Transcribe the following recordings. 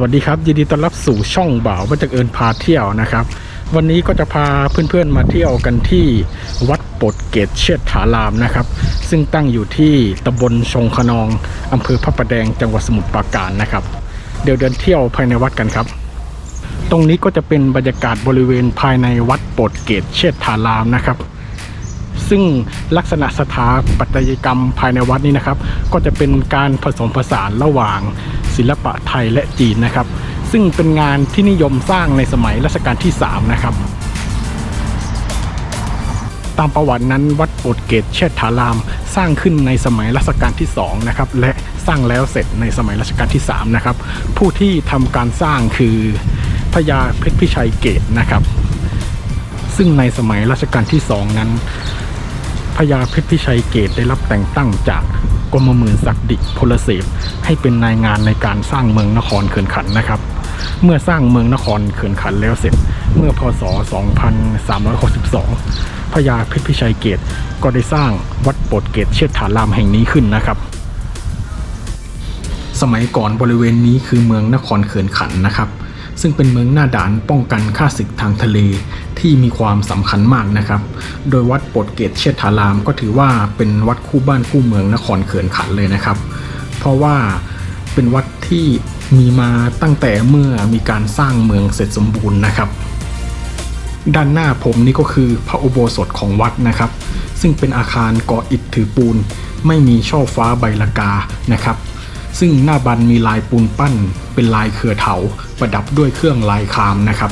วัสดีครับยินดีต้อนรับสู่ช่องบ่าวบัจักเอิญพาเที่ยวนะครับ วันนี้ก็จะพาเพื่อนๆมาเที่ยวกันที่วัดปดเกตเชษฐารามนะครับ ซึ่งตั้งอยู่ที่ตำบลชงขนองอำเภอพระประแดงจังหวัดสมุทรปราการนะครับ เดี๋ยวเดินเที่ยวภายในวัดกันครับ ตรงนี้ก็จะเป็นบรรยากาศบริเวณภายในวัดปดเกตเชษฐารามนะครับ ซึ่งลักษณะสถาปัตยกรรมภายในวัดนี้นะครับ ก็จะเป็นการผสมผสานระหว่างศิลปะไทยและจีนนะครับ ซึ่งเป็นงานที่นิยมสร้างในสมัยรัชกาลที่ 3 นะครับ ตามประวัตินั้นวัดโปรดเกตเชษฐาราม สร้างขึ้นในสมัยรัชกาลที่ 2 นะครับ และสร้างแล้วเสร็จในสมัยรัชกาลที่ 3 นะครับ ผู้ที่ทำการสร้างคือพญาเพชรพิชัยเกตนะครับ ซึ่งในสมัยรัชกาลที่สองนั้น พญาเพชรพิชัยเกตได้รับแต่งตั้งจากกรมหมื่นศักดิพลเสพให้เป็นนายงานในการสร้างเมืองนครเขื่อนขันนะครับ เมื่อสร้างเมืองนครเขื่อนขันแล้วเสร็จ เมื่อพศ 2362 พญาเพชรพิชัยเกตก็ได้สร้างวัดโปรดเกตเชษฐารามแห่งนี้ขึ้นนะครับสมัยก่อนบริเวณนี้คือเมืองนครเขื่อนขันนะครับ ซึ่งเป็นเมืองหน้าด่านป้องกันข้าศึกทางทะเลที่มีความสำคัญมากนะครับ โดยวัดโปรดเกตเชษฐาราม ก็ถือว่าเป็นวัดคู่บ้านคู่เมืองนครเขื่อนขันเลยนะครับ เพราะว่าเป็นวัดที่มีมาตั้งแต่เมื่อมีการสร้างเมืองเสร็จสมบูรณ์นะครับ ด้านหน้าผมนี่ก็คือพระอุโบสถของวัดนะครับ ซึ่งเป็นอาคารก่ออิฐถือปูน ไม่มีช่อฟ้าใบละกานะครับ ซึ่งหน้าบันมีลายปูนปั้น เป็นลายเครือเถา ประดับด้วยเครื่องลายคามนะครับ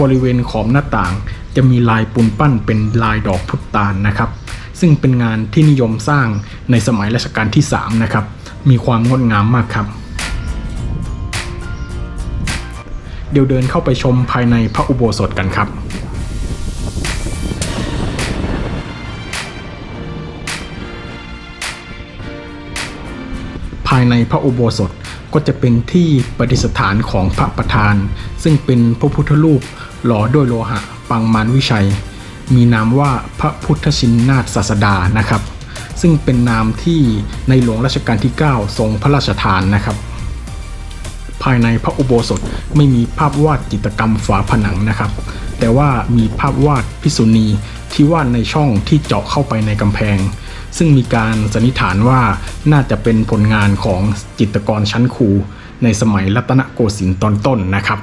บริเวณขอบหน้าต่างจะมีลายปูนปั้นเป็นลายดอกพุตานนะครับ ซึ่งเป็นงานที่นิยมสร้างในสมัยรัชกาลที่ 3 นะครับ มีความงดงามมากครับ เดี๋ยวเดินเข้าไปชมภายในพระอุโบสถกันครับายในพระอุโบสถก็จะเป็นที่ประดิษฐานของพระประธาน ซึ่งเป็นพระพุทธรูปหล่อด้วยโลหะปังมารวิชัย มีนามว่าพระพุทธชินนาถศาสดานะครับ ซึ่งเป็นนามที่ในหลวงรัชกาลที่ 9 ทรงพระราชทานนะครับ ภายในพระอุโบสถไม่มีภาพวาดจิตรกรรมฝาผนังนะครับ แต่ว่ามีภาพวาดพิษุณีที่วาดในช่องที่เจาะเข้าไปในกำแพง ซึ่งมีการสันนิษฐานว่าน่าจะเป็นผลงานของจิตรกรชั้นครูในสมัยรัตนโกสินทร์ตอนต้นนะครับ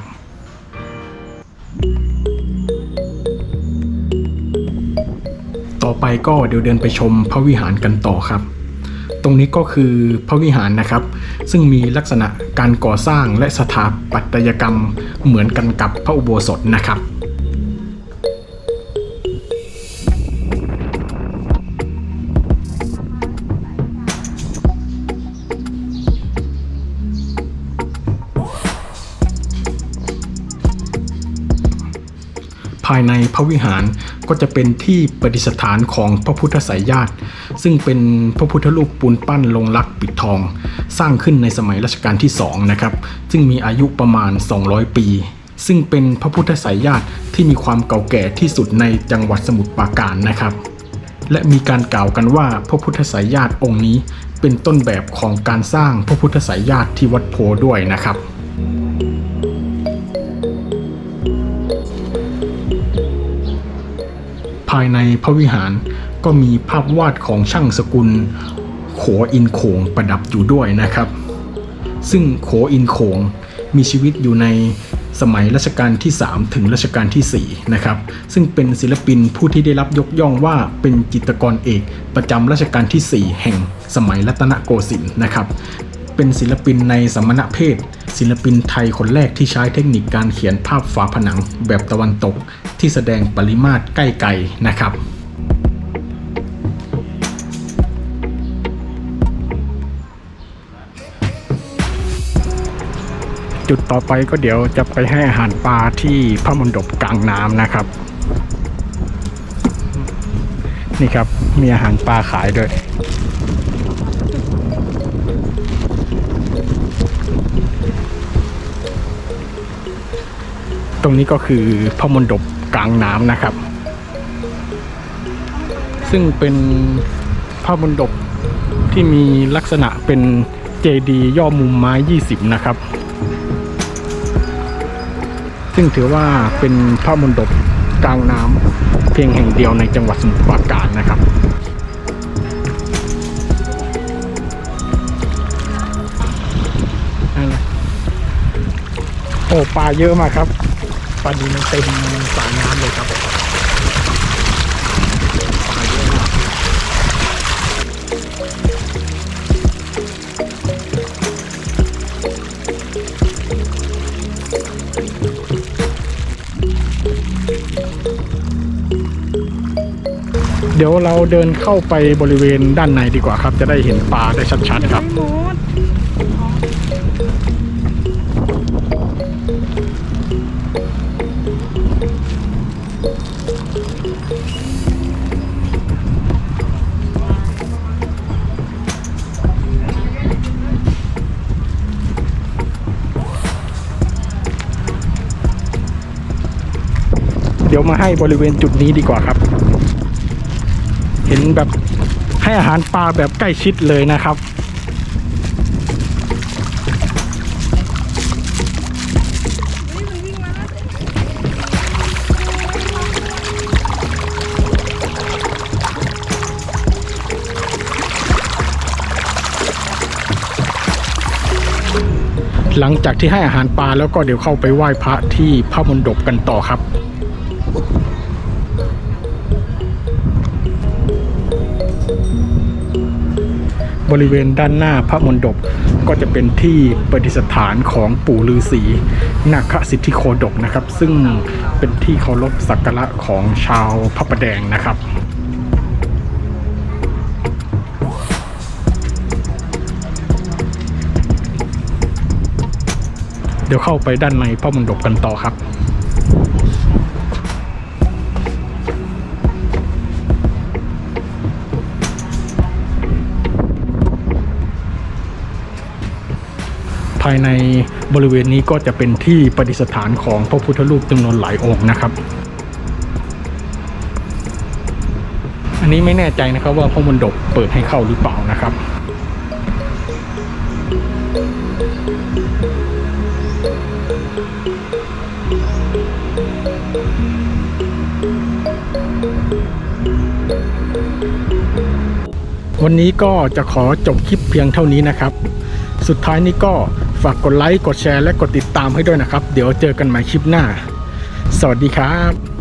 ต่อไปก็เดี๋ยวเดินไปชมพระวิหารกันต่อครับ ตรงนี้ก็คือพระวิหารนะครับ ซึ่งมีลักษณะการก่อสร้างและสถาปัตยกรรมเหมือนกันกับพระอุโบสถนะครับ ภายในพระวิหารก็จะเป็นที่ประดิษฐานของพระพุทธไสยญาติ ซึ่งเป็นพระพุทธรูปปูนปั้นลงลักปิดทอง สร้างขึ้นในสมัยรัชกาลที่2นะครับซึ่งมีอายุประมาณ 200 ปี ซึ่งเป็นพระพุทธไสยญาติที่มีความเก่าแก่ที่สุดในจังหวัดสมุทรปราการนะครับ และมีการกล่าวกันว่าพระพุทธไสยญาติองค์นี้ เป็นต้นแบบของการสร้างพระพุทธไสยญาติที่วัดโพด้วยนะครับายในพระวิหารก็มีภาพวาดของช่างสกุล โขอินโขงประดับอยู่ด้วยนะครับ ซึ่งโขอินโขงมีชีวิตอยู่ในสมัยรัชกาลที่ 3 ถึงรัชกาลที่ 4 นะครับ ซึ่งเป็นศิลปินผู้ที่ได้รับยกย่องว่าเป็นจิตรกรเอกประจำรัชกาลที่ 4 แห่งสมัยรัตนโกสินทร์นะครับ เป็นศิลปินในสมณเพศ ศิลปินไทยคนแรกที่ใช้เทคนิคการเขียนภาพฝาผนังแบบตะวันตกที่แสดงปริมาตรใกล้ไกลนะครับจุดต่อไปก็เดี๋ยวจะไปให้อาหารปลาที่พระมณฑปกลางน้ำนะครับ นี่ครับมีอาหารปลาขายด้วย ตรงนี้ก็คือพระมณฑปกลางน้ำนะครับ ซึ่งเป็นพระมณฑปที่มีลักษณะเป็นเจดีย์ย่อมุมไม้ 20 นะครับ ซึ่งถือว่าเป็นพระมณฑปกลางน้ำเพียงแห่งเดียวในจังหวัดสมุทรปราการนะครับนั่นแหละโอ้ปลาเยอะมากครับ ปลาดีมันเต็มสายน้ำเลยครับปลาเยอะมากเดี๋ยวเราเดินเข้าไปบริเวณด้านในดีกว่าครับ จะได้เห็นปลาได้ชัดๆครับ ดี๋ยวมาให้บริเวณจุดนี้ดีกว่าครับ เห็นแบบให้อาหารปลาแบบใกล้ชิดเลยนะครับหลังจากที่ให้อาหารปลาแล้วก็เดี๋ยวเข้าไปไหว้พระที่พระมณฑปกันต่อครับ บริเวณด้านหน้าพระมณฑปก็จะเป็นที่ประดิษฐานของปู่ฤาษีนาคสิทธิโคดกนะครับ ซึ่งเป็นที่เคารพสักการะของชาวพระประแดงนะครับเดี๋ยวเข้าไปด้านในพระมณฑปกันต่อครับ ภายในบริเวณนี้ก็จะเป็นที่ประดิษฐานของพระพุทธรูปจำนวนหลายองค์นะครับ อันนี้ไม่แน่ใจนะครับว่าพระมณฑปเปิดให้เข้าหรือเปล่านะครับวันนี้ก็จะขอจบคลิปเพียงเท่านี้นะครับ สุดท้ายนี้ก็ ฝากกดไลค์ กดแชร์ และกดติดตามให้ด้วยนะครับ เดี๋ยวเจอกันใหม่คลิปหน้า สวัสดีครับ